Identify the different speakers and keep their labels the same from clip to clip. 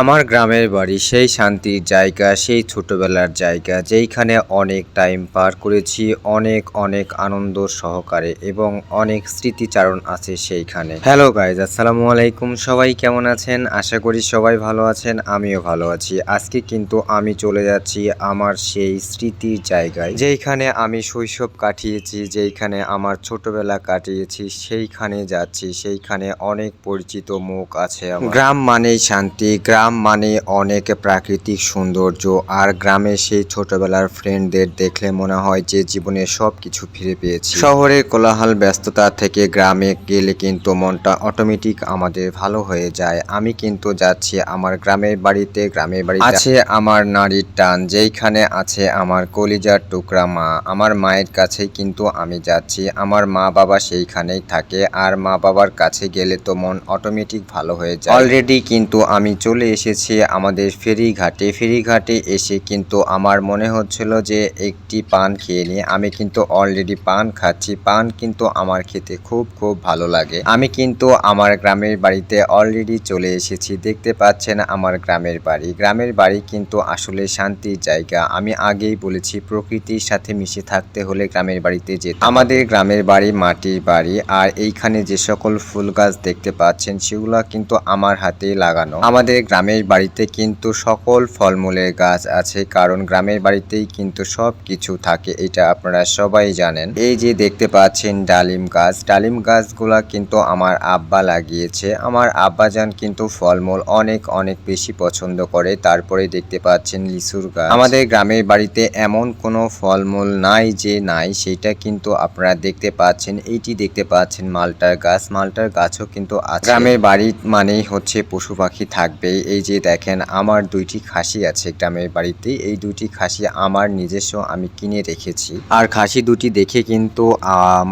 Speaker 1: আমার গ্রামের বাড়ি, সেই শান্তির জায়গা, সেই ছোটবেলার জায়গা, যেইখানে অনেক টাইম পার করেছি, অনেক অনেক আনন্দ সহকারে এবং অনেক স্মৃতিচারণ আছে সেইখানে। হ্যালো গাইজ আসসালামু আলাইকুম। সবাই কেমন আছেন? আশা করি সবাই ভালো আছেন, আমিও ভালো আছি। আজকে কিন্তু আমি চলে যাচ্ছি আমার সেই স্মৃতির জায়গায়, যেইখানে আমি শৈশব কাটিয়েছি, যেইখানে আমার ছোটবেলা কাটিয়েছি, সেইখানে যাচ্ছি, সেইখানে অনেক পরিচিত মুখ আছে গ্রাম মানেই শান্তি, গ্রাম মানে অনেক প্রাকৃতিক সৌন্দর্য, আর গ্রামে সেই ছোটবেলার ফ্রেন্ডদের দেখলে মনে হয় যে জীবনে সব কিছু ফিরে পেয়েছি। শহরের কোলাহল, ব্যস্ততা থেকে গ্রামে গেলে কিন্তু মনটা অটোমেটিক আমাদের ভালো হয়ে যায়। আমি কিন্তু যাচ্ছি আমার গ্রামের বাড়িতে গ্রামের বাড়িতে। আছে আমার নারীর টান, যেইখানে আছে আমার কলিজার টুকরা মা। আমার মায়ের কাছেই কিন্তু আমি যাচ্ছি। আমার মা বাবা সেইখানেই থাকে, আর মা বাবার কাছে গেলে তো মন অটোমেটিক ভালো হয়ে যায়। অলরেডি কিন্তু আমি চলে এসেছি আমাদের ফেরিঘাটে। ফেরিঘাটে এসে কিন্তু আমার মনে হচ্ছিল যে একটি পান খেয়ে নিই। আমি কিন্তু অলরেডি পান খাচ্ছি। পান কিন্তু আমার খেতে খুব খুব ভালো লাগে। আমি কিন্তু আমার গ্রামের বাড়িতে অলরেডি চলে এসেছি। দেখতে পাচ্ছেন আমার গ্রামের বাড়ি। গ্রামের বাড়ি কিন্তু আসলে শান্তির জায়গা। আমি আগেই বলেছি, প্রকৃতির সাথে মিশে থাকতে হলে গ্রামের বাড়িতে যেতে আমাদের গ্রামের বাড়ি মাটির বাড়ি। আর এইখানে যে সকল ফুল গাছ দেখতে পাচ্ছেন, সেগুলো কিন্তু আমার হাতে লাগানো। আমাদের গ্রামের বাড়িতে কিন্তু সকল ফলমূলের গাছ আছে, কারণ গ্রামের বাড়িতেই কিন্তু সব কিছু থাকে, এটা আপনারা সবাই জানেন। এই যে দেখতে পাচ্ছেন ডালিম গাছ, ডালিম গাছগুলা কিন্তু আমার আব্বা লাগিয়েছে। আমার আব্বাজান কিন্তু ফলমূল অনেক অনেক বেশি পছন্দ করে, তারপরে দেখতে পাচ্ছেন লিচুর গাছ। আমাদের গ্রামের বাড়িতে এমন কোনো ফলমূল নাই যে নাই, সেটা কিন্তু আপনারা দেখতে পাচ্ছেন। এইটি দেখতে পাচ্ছেন মালটার গাছ, মালটার গাছও কিন্তু গ্রামের বাড়ি মানেই হচ্ছে পশু পাখি থাকবেই এই যে দেখেন, আমার দুইটি খাসি আছে গ্রামের বাড়িতে। এই দুটি খাসি আমার নিজস্ব, আমি কিনে রেখেছি। আর খাসি দুটি দেখে কিন্তু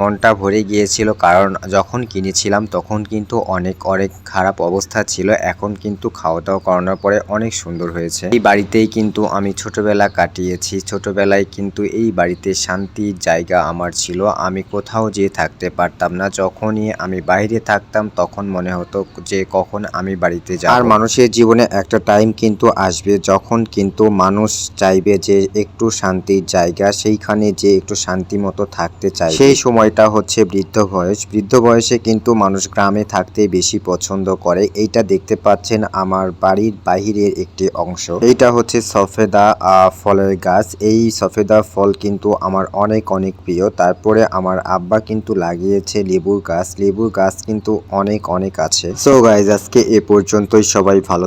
Speaker 1: মনটা ভরে গিয়েছিল। কারণ যখন কিনেছিলাম, তখন কিন্তু অনেক অনেক খারাপ অবস্থা ছিল। এখন কিন্তু খাওয়া দাওয়া করানোর পরে অনেক সুন্দর হয়েছে। এই বাড়িতেই কিন্তু আমি ছোটবেলা কাটিয়েছি। ছোটবেলায় কিন্তু এই বাড়িতে শান্তির জায়গা আমার ছিল। আমি কোথাও যেয়ে থাকতে পারতাম না। যখনই আমি বাইরে থাকতাম, তখন মনে হতো যে কখন আমি বাড়িতে যাব। আর মানুষের জীবনে একটা টাইম কিন্তু আসবে, যখন কিন্তু মানুষ চাইবে যে একটু শান্তির জায়গা, সেইখানে যে একটু শান্তি মতো থাকতে চাই সেই সময়টা হচ্ছে বৃদ্ধ বয়স। বৃদ্ধ বয়সে কিন্তু মানুষ গ্রামে থাকতে বেশি পছন্দ করে। এইটা দেখতে পাচ্ছেন আমার বাড়ির বাহিরের একটি অংশ। এইটা হচ্ছে সফেদা ফলের গাছ। এই সফেদা ফল কিন্তু আমার অনেক অনেক প্রিয়। তারপরে আমার আব্বা কিন্তু লাগিয়েছে লেবুর গাছ। লেবুর গাছ কিন্তু অনেক অনেক আছে। সো গাইজ আজকে এ পর্যন্তই। সবাই ভালো